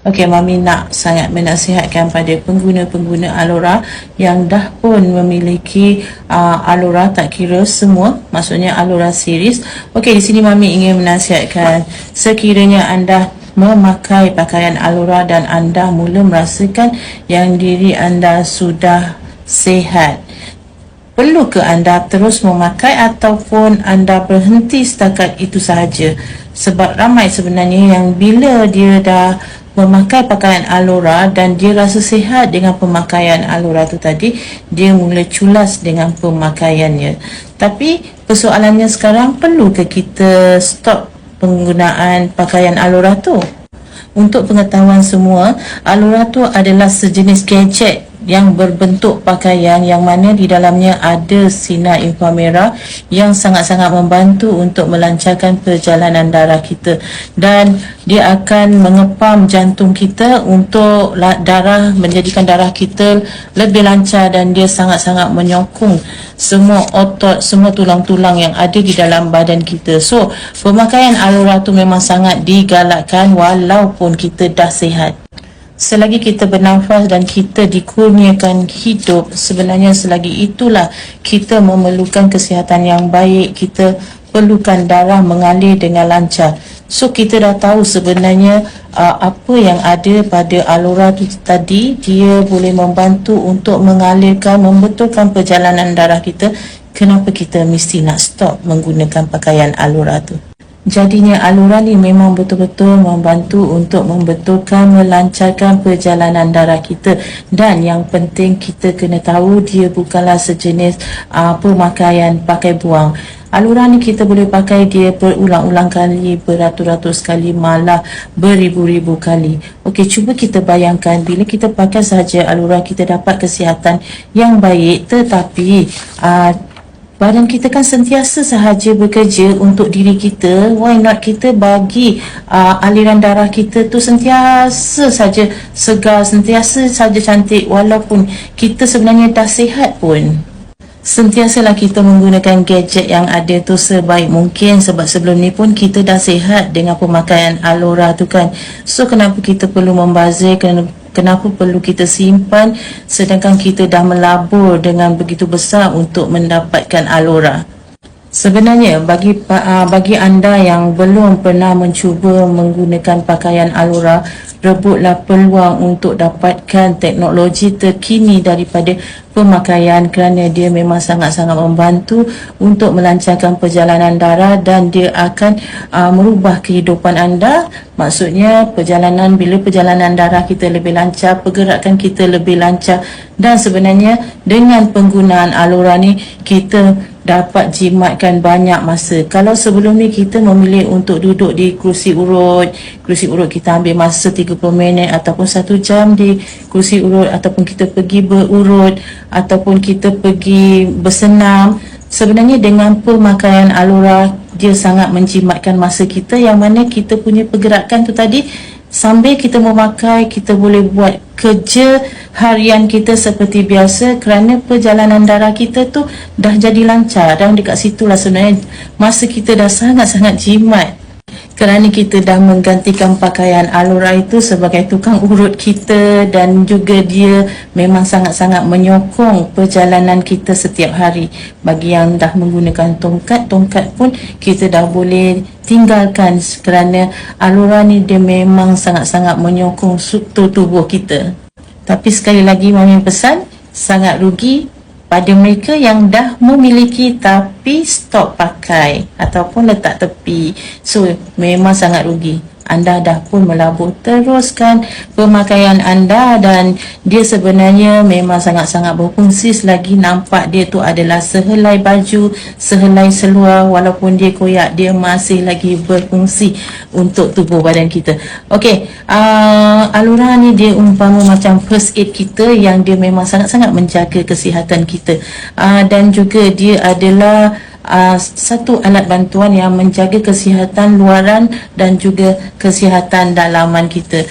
Okey, Mami nak sangat menasihatkan pada pengguna-pengguna Alora yang dah pun memiliki uh, Alora tak kira semua, maksudnya Alora series. Okey, di sini Mami ingin menasihatkan sekiranya anda memakai pakaian Alora dan anda mula merasakan yang diri anda sudah sihat. Perlu ke anda terus memakai ataupun anda berhenti setakat itu sahaja? Sebab ramai sebenarnya yang bila dia dah memakai pakaian Alora dan dia rasa sihat dengan pemakaian Alora tu tadi dia mula culas dengan pemakaiannya. Tapi persoalannya sekarang perlu ke kita stop penggunaan pakaian Alora tu? Untuk pengetahuan semua Alora tu adalah sejenis gadget yang berbentuk pakaian yang mana di dalamnya ada sinar inframerah yang sangat-sangat membantu untuk melancarkan perjalanan darah kita dan dia akan mengepam jantung kita untuk darah menjadikan darah kita lebih lancar dan dia sangat-sangat menyokong semua otot, semua tulang-tulang yang ada di dalam badan kita. So, pemakaian Alura tu memang sangat digalakkan walaupun kita dah sihat selagi kita bernafas dan kita dikurniakan hidup sebenarnya selagi itulah kita memerlukan kesihatan yang baik kita perlukan darah mengalir dengan lancar. So kita dah tahu sebenarnya uh, apa yang ada pada alura tu tadi dia boleh membantu untuk mengalirkan membetulkan perjalanan darah kita. Kenapa kita mesti nak stop menggunakan pakaian alura tu Jadinya alura ni memang betul-betul membantu untuk membetulkan, melancarkan perjalanan darah kita dan yang penting kita kena tahu dia bukanlah sejenis uh, pemakaian pakai buang. Alura ni kita boleh pakai dia berulang-ulang kali, beratus-ratus kali, malah beribu-ribu kali. Okey, cuba kita bayangkan bila kita pakai sahaja alura kita dapat kesihatan yang baik tetapi uh, badan kita kan sentiasa sahaja bekerja untuk diri kita why not kita bagi uh, aliran darah kita tu sentiasa saja segar sentiasa saja cantik walaupun kita sebenarnya dah sihat pun Sentiasalah kita menggunakan gadget yang ada tu sebaik mungkin sebab sebelum ni pun kita dah sihat dengan pemakaian Alora tu kan. So kenapa kita perlu membazir, kenapa perlu kita simpan sedangkan kita dah melabur dengan begitu besar untuk mendapatkan Alora. Sebenarnya bagi uh, bagi anda yang belum pernah mencuba menggunakan pakaian Alora, rebutlah peluang untuk dapatkan teknologi terkini daripada pemakaian kerana dia memang sangat-sangat membantu untuk melancarkan perjalanan darah dan dia akan uh, merubah kehidupan anda. Maksudnya perjalanan bila perjalanan darah kita lebih lancar, pergerakan kita lebih lancar dan sebenarnya dengan penggunaan Alora ni kita dapat jimatkan banyak masa. Kalau sebelum ni kita memilih untuk duduk di kursi urut, kursi urut kita ambil masa 30 minit ataupun 1 jam di kursi urut ataupun kita pergi berurut ataupun kita pergi bersenam. Sebenarnya dengan pemakaian alura dia sangat menjimatkan masa kita yang mana kita punya pergerakan tu tadi sambil kita memakai kita boleh buat kerja harian kita seperti biasa kerana perjalanan darah kita tu dah jadi lancar. Dan dekat situlah sebenarnya masa kita dah sangat-sangat jimat kerana kita dah menggantikan pakaian alura itu sebagai tukang urut kita dan juga dia memang sangat-sangat menyokong perjalanan kita setiap hari. Bagi yang dah menggunakan tongkat tongkat pun kita dah boleh tinggalkan kerana alura ni dia memang sangat-sangat menyokong struktur tubuh kita. Tapi sekali lagi mami pesan sangat rugi pada mereka yang dah memiliki tapi stop pakai ataupun letak tepi. So memang sangat rugi anda dah pun melabur teruskan pemakaian anda dan dia sebenarnya memang sangat-sangat berfungsi selagi nampak dia tu adalah sehelai baju, sehelai seluar walaupun dia koyak dia masih lagi berfungsi untuk tubuh badan kita. Okey, uh, alura ni dia umpama macam first aid kita yang dia memang sangat-sangat menjaga kesihatan kita. Uh, dan juga dia adalah uh, satu alat bantuan yang menjaga kesihatan luaran dan juga kesihatan dalaman kita.